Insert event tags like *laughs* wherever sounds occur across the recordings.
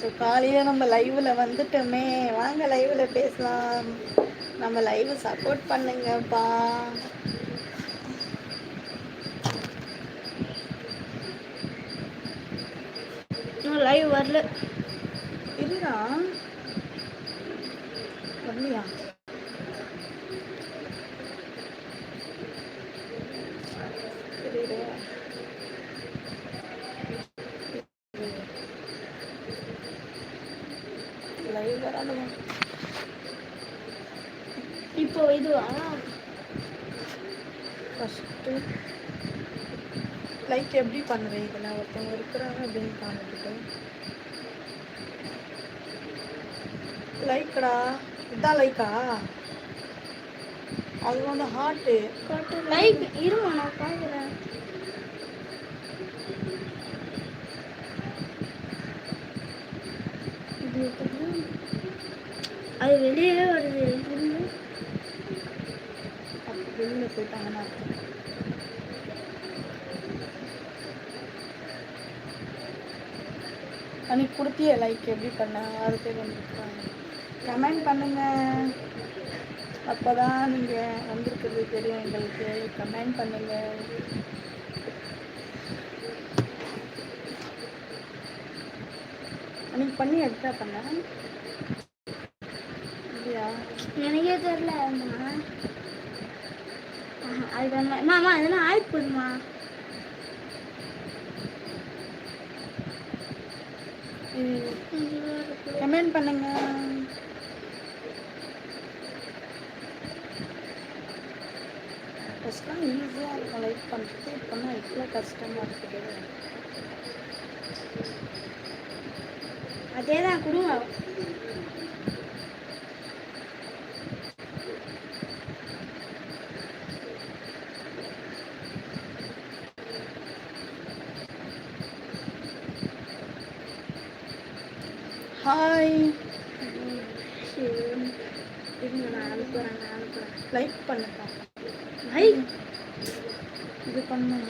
So காலையில் நம்ம லைவில் வந்துட்டோமே. வாங்க லைவில் பேசலாம். நம்ம லைவ் சப்போர்ட் பண்ணுங்கப்பா. லைவ் வரல. இல்லையா வரலையா தெரியல. வராதுமா இப்போ இதுவா? ஃபஸ்ட்டு லைக் எப்படி பண்ணுறேன் இதில் ஒருத்தவங்க இருக்கிறாங்க அப்படின்னு காமிக்கிட்டு லைக்கடா இதான் லைக்கா அது வந்து ஹார்ட்டு லைக் இருமா நான் பார்க்குறேன் இது அது வெளியே வருது. இருந்து. வெளியில் போயிட்டாங்கன்னா அன்னைக்கு கொடுத்திய லைக் எப்படி பண்ண ஆறு பேர் வந்துருக்காங்க கமெண்ட் பண்ணுங்க. அப்போ தான் நீங்கள் வந்திருக்கிறது தெரியும் எங்களுக்கு. கமெண்ட் பண்ணுங்க. அன்னைக்கு பண்ணி எடுத்தா பண்ண? இல்லையா எனக்கே தெரியல அம்மா. ஆஹா, அது வேணாம் அம்மா அம்மா இதெல்லாம் ஆயிட்டு போதுமா கமெண்ட் பண்ணுங்க. ஃபஸ்ட்லாம் ஈஸியாக இருக்கும். லைக் பண்ணுறது இப்போனா எவ்வளோ கஷ்டமாக இருக்குது. அதே தான் கொடுங்க ஹாய் சரி இருங்க நான் அனுப்புகிறேன் நான் அனுப்புகிறேன் லைக் பண்ணுப்பா ஐ இது பண்ணுங்க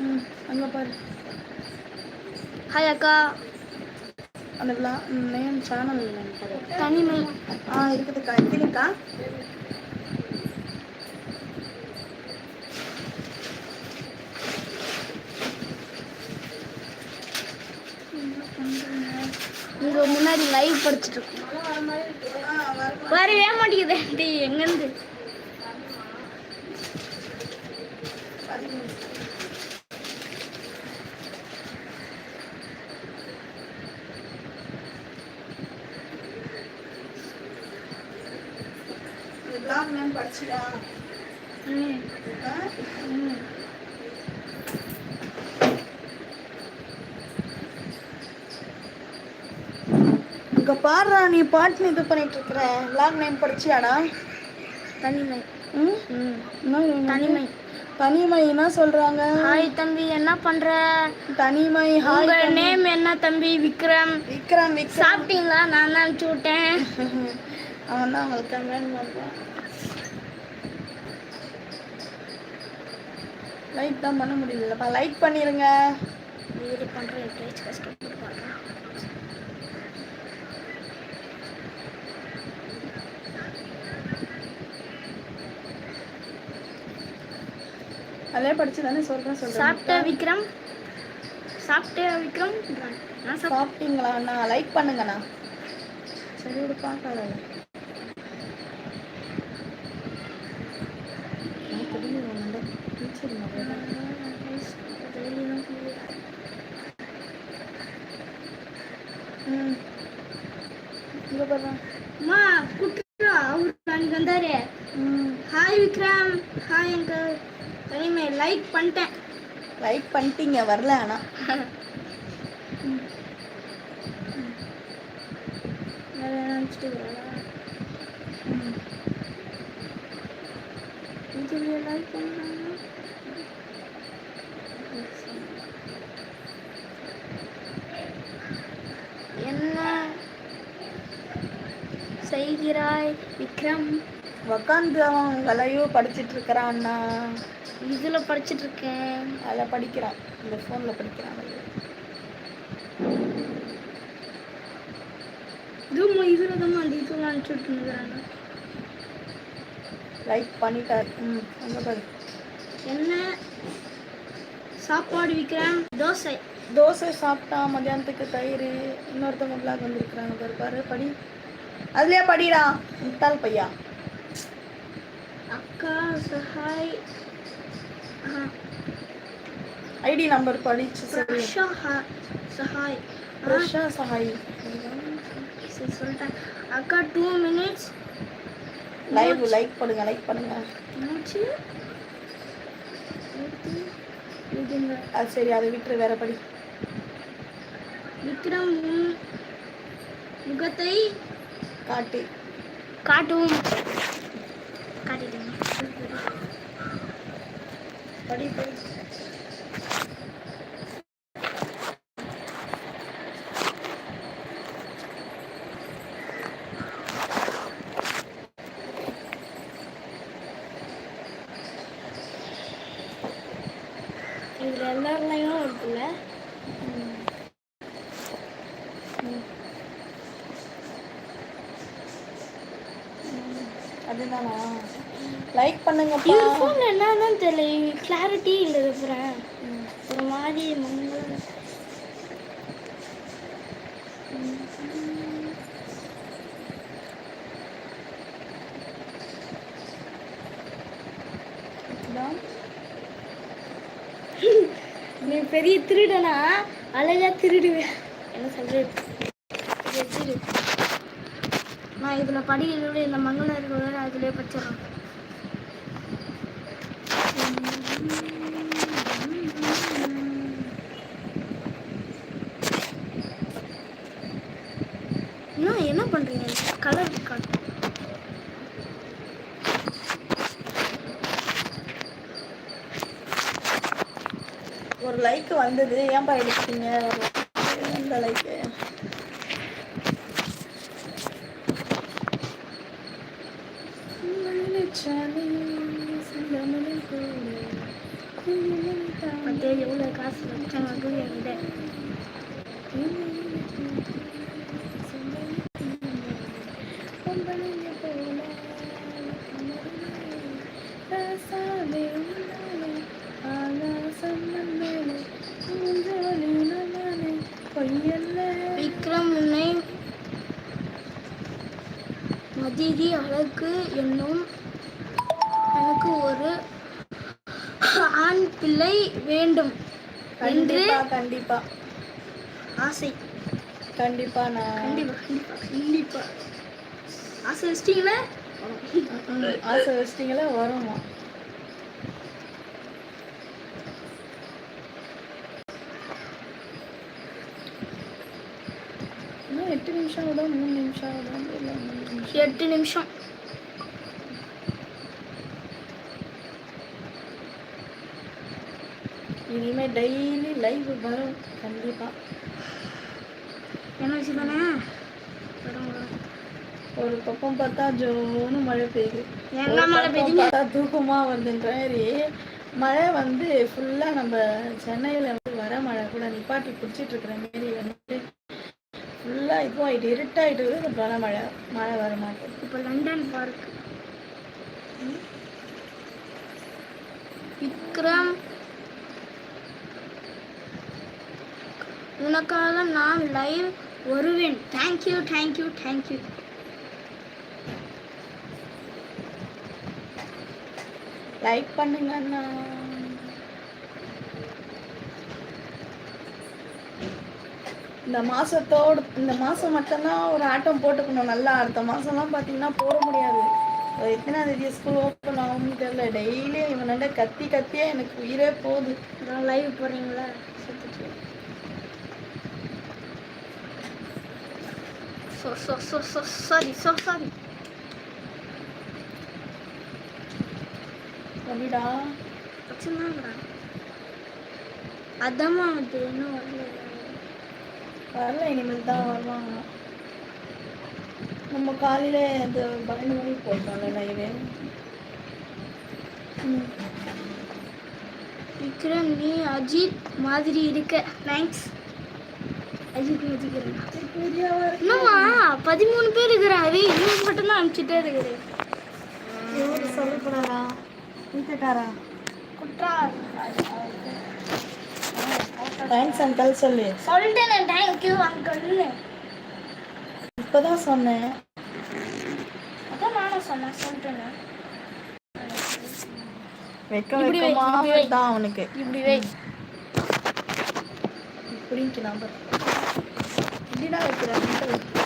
ம் அங்கே பாரு. ஹாய் அக்கா. அந்த நேம் சேனல் தனிமை ஆ இருக்குதுக்கா. இருக்குதுக்கா இங்க முன்னாடி லைவ் படிச்சுட்டு இருக்கோம். வரவே மாட்டேங்குது டேய் எங்கேருந்து இந்த பிளாக் நேம் படிச்சிடா ம் ஆ? ம் இங்க பாடுறா நீ பாட்டு இது பண்ணிட்டு இருக்கிற. பிளாக் நேம் படிச்சியாடா? தனிமை. ம்? தனிமை தனிமை. என்ன சொல்றாங்க. ஹாய் தம்பி என்ன பண்ற? தனிமை உங்க நேம் என்ன தம்பி? விக்ரம். விக்ரம் விக்ரம். சாப்பிட்டீங்களா? நான் தான் அனுப்பிச்சு விட்டேன் *laughs* அவன் தான் உங்களுக்கு கமெண்ட் பண்ணுறான் லைக் தான் பண்ண முடியலப்பா. லைக் பண்ணிருங்க. இது பண்ற எப்படியாச்சும் கஷ்டப்பட்டு பார்க்கலாம் அதே படிச்சு தானே சொல்றேன். சாப்பிட்ட சொல்றேன் விக்ரம் சாப்பிட்ட விக்ரம் நான் சாப்பிட்டீங்களா? அண்ணா லைக் பண்ணுங்கண்ணா. சரி விடு பார்க்காத. அம்மா குட்டுறா அவரு அன்னைக்கு வந்தாரு. ஹாய் விக்ரம். ஹாய் அங்கிள் தனிமை லைக் பண்ணிட்டேன். லைக் பண்ணிட்டீங்க வரல ஆனால் இதுல லைக் பண்ணாங்க என்ன செய்கிறாய் விக்ரம்? உக்காந்து அவன் விலையோ படிச்சிட்டு இருக்கிறான் அண்ணா இதில் படிச்சிட்டு இருக்கேன் அதில் படிக்கிறான். இந்த ஃபோனில் படிக்கிறான் இதுவும் இதில் தான் அந்த இதுவும் அனுப்பிச்சுட்டு இருக்கிறாங்க லைக் பண்ணிட்டார். ம் அங்கே பாரு என்ன? சாப்பாடு விக்ரம் தோசை. தோசை சாப்பிட்டா மத்தியானத்துக்கு தயிர். இன்னொருத்தவங்க பிளாக் வந்திருக்கிறாங்க பாரு பாரு படி. அதுலயே படிடா? முட்டாள் பையா? அக்கா சஹாய். ஐடி நம்பர் படிச்சு ஹ- சஹாய் பிரஷா சஹாய் சொல்லிட்டேன் அக்கா டூ மினிட்ஸ் லைவ் லைக் பண்ணுங்க லைக் பண்ணுங்க மூச்சு அது சரி அதை விட்டுரு வேற படி விக்ரம் முகத்தை காட்டு காட்டவும் காட்டிட்டேங்க படி படி இதில் எல்லாருலையும் இருக்குல்ல? அதுதானா? லைக் பண்ணுங்கப்பா இவர் ஃபோன் என்னன்னு தெரியல கிளாரிட்டி இல்லை அப்புறம். ஒரு மாதிரி மங்கள. நீ பெரிய திருடனா அழகா திருடுவேன் என்ன சொல்றது. நான் இதில் படிக்கிறத இந்த மங்களம் இருக்கிறத நான் இதிலே படிச்சிடறேன் இன்னும் என்ன பண்ணுறீங்க கலர் காட்டு ஒரு லைக் வந்தது. ஏன்பா like. எந்த லைக்கு எவ்வளோ காசு வச்சாங்க மதிதி அழகு என்னும் எனக்கு ஒரு ஆண் பிள்ளை வேண்டும் என்று கண்டிப்பா கண்டிப்பா. ஆசை. கண்டிப்பா நான் கண்டிப்பா கண்டிப்பா கண்டிப்பா. ஆசை வச்சிட்டீங்களா? ஆசை வச்சிட்டீங்களா? வருமா இன்னும் எட்டு நிமிஷம் ஆகுதா மூணு நிமிஷம். ஆகுதா எட்டு நிமிஷம் இனிமே டெய்லி லைவ் வரும் கண்டிப்பா. என்ன வரும் ஒரு பக்கம் பார்த்தா ஜோன்னு மழை பெய்யுது. மழை பெய்யுதுங்க? பார்த்தா தூக்கமா வருதுன்ற மாதிரி மழை வந்து ஃபுல்லா நம்ம சென்னையில வந்து வர மழை கூட நிப்பாட்டி பிடிச்சிட்டு இருக்கிற மாரி வந்து ஃபுல்லா இதுவாயிட்டு இருட்டாயிட்டு இருக்குது. வர மழை மழை வர மாட்டேங்குது. இப்போ லண்டன் பார்க் விக்ரம். உனக்காக நான் லைவ் வருவேன். தேங்க்யூ தேங்க்யூ தேங்க்யூ லைக் பண்ணுங்க இந்த மாசத்தோட இந்த மாசம் மட்டும்தான் ஒரு ஆட்டம் போட்டுக்கணும். நல்லா அடுத்த மாசம்லாம் பார்த்தீங்கன்னா போட முடியாது. எத்தனாம் தேதி ஸ்கூல் ஓப்பன் ஆகும்னு தெரியல. டெய்லியும் இவனாண்ட கத்தி கத்தியே எனக்கு உயிரே போகுது. நான் லைவ் போடுறீங்களா sorry so sorry. அப்படிடா அதாம்மா அது இன்னும் வரல. வரல இனிமேல் தான் வருவாங்க. நம்ம காலையில இந்த பன்னெண்டு மணிக்கு போட்டோம்ல நைவே விக்ரம் நீ அஜித் மாதிரி இருக்க. தேங்க்ஸ் அஜித் என்னம்மா பதிமூணு பேர் இருக்கிறாங்க. இவங்க மட்டும்தான் அனுப்பிச்சிட்டே இருக்கிறேன். சொல்லக்கூடாதா வீட்டுக்காரா குற்றா தேங்க்ஸ் அங்கிள் சொல்லு. சொல்லிட்டேன் தேங்க்யூ அங்கிள்னு இப்பதான் சொன்னேன். அதான் நானும் சொன்னேன் சொல்லிட்டேன். வைக்க இப்படி வை, வைக்கமா இப்படி வை. தான் அவனுக்கு. இப்படி வை. இப்படிக்கு நம்பர் இப்படிதான் வைக்கிறேன்.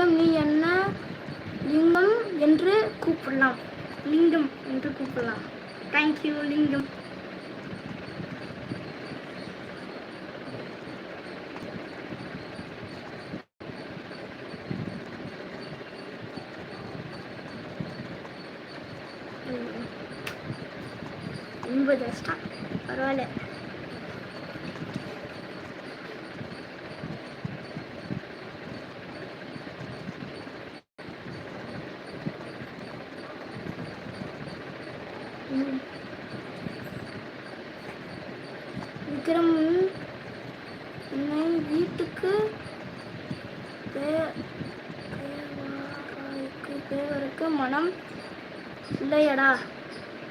விக்ரம் நீ என்ன? லிங்கம் என்று கூப்பிடலாம். லிங்கம் என்று கூப்பிடலாம். தேங்க்யூ லிங்கம். ரொம்ப கஷ்டம் பரவாயில்ல ம். விக்ரம் என்னை வீட்டுக்கு தே- தேவருக்கு மனம் இல்லையடா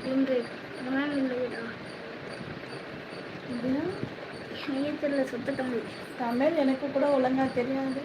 என்று மனம் இல்லையடா. அப்படின்னா இணையத்தில் தமிழ் தமிழ் எனக்கு கூட ஒழுங்கா தெரியாது.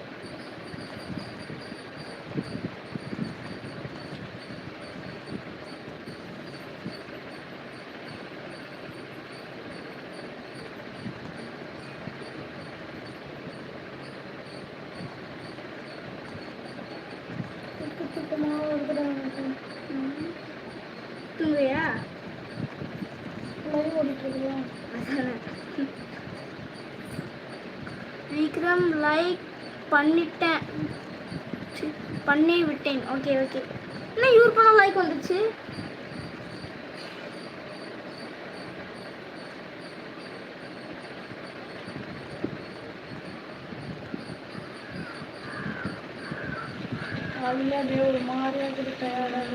லைக் பண்ணிட்டேன் பண்ணி விட்டேன் ஓகே ஓகே என்ன யூர் பண்ண லைக் வந்துச்சு அதில் அப்படியே ஒரு மாதிரியாக இருக்குது தயாராக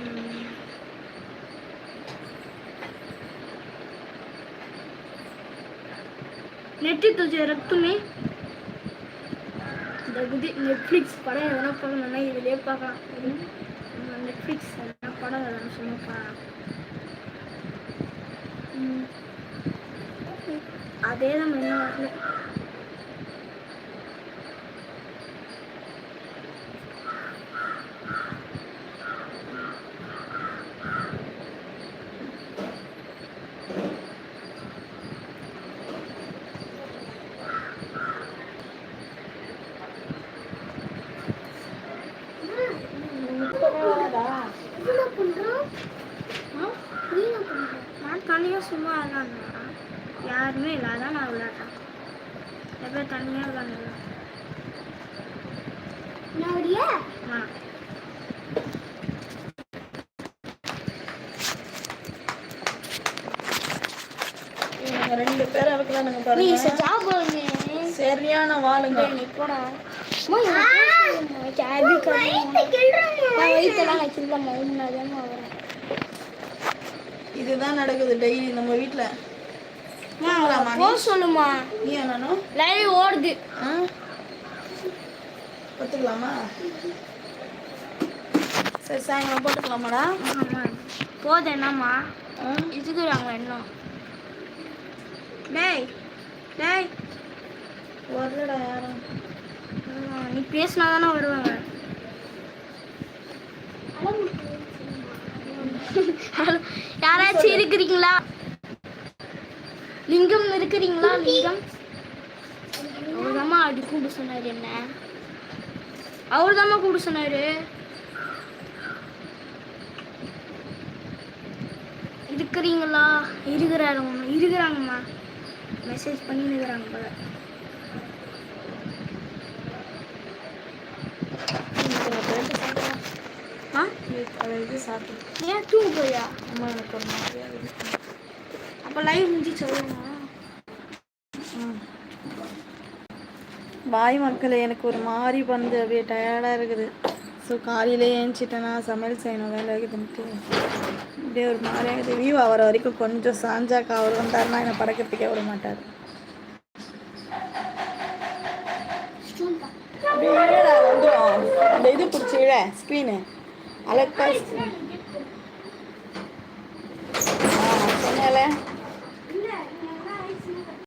నెట్టి తుజే రక్తమే இந்த இது நெட்ஃப்ளிக்ஸ் படம் எதனா பார்க்கணும்னா இதுலேயே பார்க்கலாம். நெட்ஃப்ளிக்ஸ் எதனா படம் எதனா சும்மா பார்க்கலாம். அதே தான் என்ன வரல இப்பவே வராதா? நான் தனியாக சும்மா விளாட்றேன் யாருமே இல்லை அதான் நான் விளையாடுறேன் எப்போ தனியாக இவனுங்க ரெண்டு பேரும் இருக்கிறானுங்க நீ பாருங்க. ஜாப் சரியான வாளுங்க. இதுதான் நடக்குது டெய்லி நம்ம வீட்ல. தூங்கலாமா நீ? போ சொல்லுமா. நீ நானும் லைவ் ஓடுது. ஆ? ஒத்துக்கலாமா? சரி சாயங்காலம் போட்டுக்கலாமாடா? போதும் என்னம்மா? இதுக்குறாங்க இன்னும். டேய் டேய். வரலடா யாரும். நீ பேசினா தானே வருவாங்க யாராச்சும் இருக்கிறீங்களா? லிங்கம் இருக்கிறீங்களா லிங்கம்? அவர்தாம்மா அப்படி கூப்பிட சொன்னாரு என்ன? அவர்தாம்மா கூப்பிட சொன்னாரு. இருக்கிறீங்களா? இருக்கிறாருங்கம்மா இருக்கிறாங்கம்மா. மெசேஜ் பண்ணி நிற்கிறாங்க போல. ஆ? அதை இது சாப்பிட்டு ஏன் தூங்க போயா அம்மா எனக்கு ஒரு மாதிரியா அப்போ லைவ் முடிஞ்சு சொல்லுங்க. பாய் மக்களே எனக்கு ஒரு மாதிரி வந்து அப்படியே டயர்டாக இருக்குது. ஸோ காலையிலே ஏஞ்சிட்டேன்னா சமையல் செய்யணும் வேலை இருக்குதுன்ட்டு அப்படியே ஒரு மாதிரி ஆகுது. வியூ ஆகிற வரைக்கும் கொஞ்சம் சாஞ்சாக்கா அவர் வந்தாருன்னா என்னை பறக்கிறதுக்கே விட மாட்டார். அந்த இது பிடிச்சி இழ ஸ்க்ரீனு ஆ சொன்னேன்ல.